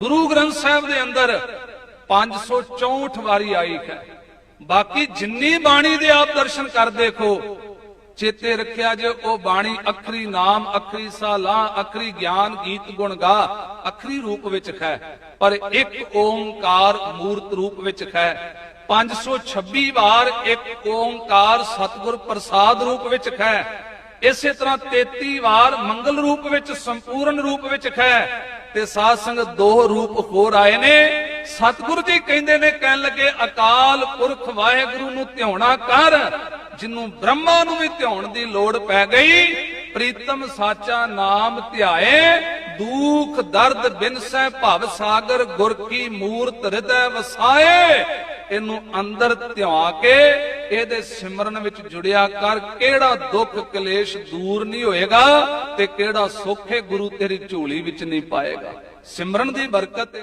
ਗੁਰੂ ਗ੍ਰੰਥ ਸਾਹਿਬ ਦੇ ਅੰਦਰ 564 ਵਾਰੀ ਆਈ ਹੈ। ਬਾਕੀ ਜਿੰਨੀ ਬਾਣੀ ਦੇ ਆਪ ਦਰਸ਼ਨ ਕਰ ਦੇਖੋ, ਚੇਤੇ ਰੱਖਿਆ ਜੇ ਉਹ ਬਾਣੀ ਅਖਰੀ ਨਾਮ, ਅਖਰੀ ਸਾਲਾ ਅਖਰੀ ਗਿਆਨ, ਗੀਤ, ਗੁਣ ਗਾ, ਅਖਰੀ ਰੂਪ ਵਿੱਚ ਹੈ। ਪਰ ਇੱਕ ਓੰਕਾਰ ਮੂਰਤ ਰੂਪ ਵਿੱਚ ਹੈ। 526 ਵਾਰ ਇੱਕ ਓੰਕਾਰ ਸਤਿਗੁਰ ਪ੍ਰਸਾਦ ਰੂਪ ਵਿੱਚ ਹੈ। ਇਸੇ ਤਰ੍ਹਾਂ 33 ਵਾਰ ਮੰਗਲ ਰੂਪ ਵਿੱਚ, ਸੰਪੂਰਨ ਰੂਪ ਵਿੱਚ ਹੈ। ਤੇ ਸਾਧ ਸੰਗਤ ਦੋ ਰੂਪ ਹੋਰ ਆਏ ਨੇ। ਸਤਿਗੁਰੂ ਜੀ ਕਹਿੰਦੇ ਨੇ, ਕਹਿਣ ਲੱਗੇ, ਅਕਾਲ ਪੁਰਖ ਵਾਹਿਗੁਰੂ ਨੂੰ ਧਿਆਉਣਾ ਕਰ ਜਿਹਨੂੰ ਬ੍ਰਹਮਾ ਨੂੰ ਵੀ ਧਿਆਉਣ ਦੀ ਲੋੜ ਪੈ ਗਈ। ਪ੍ਰੀਤਮ ਸਾਚਾ ਨਾਮ ਧਿਆਏ, ਦੁਖ, ਦਰਦ ਬਿਨਸੈ ਭਵ ਸਾਗਰ, ਗੁਰ ਕੀ ਮੂਰਤ ਹਿਰਦੈ ਵਸਾਏ, ਇਹਨੂੰ ਅੰਦਰ ਧਿਆ ਕੇ ਇਹਦੇ ਸਿਮਰਨ ਵਿੱਚ ਜੁੜਿਆ ਕਰ ਕਿਹੜਾ ਦੁੱਖ ਕਲੇਸ਼ ਦੂਰ ਨਹੀਂ ਹੋਏਗਾ ਤੇ ਕਿਹੜਾ ਸੁੱਖ ਹੈ ਗੁਰੂ ਤੇਰੀ ਝੋਲੀ ਵਿੱਚ ਨਹੀਂ ਪਾਏਗਾ। ਸਿਮਰਨ ਦੀ ਬਰਕਤ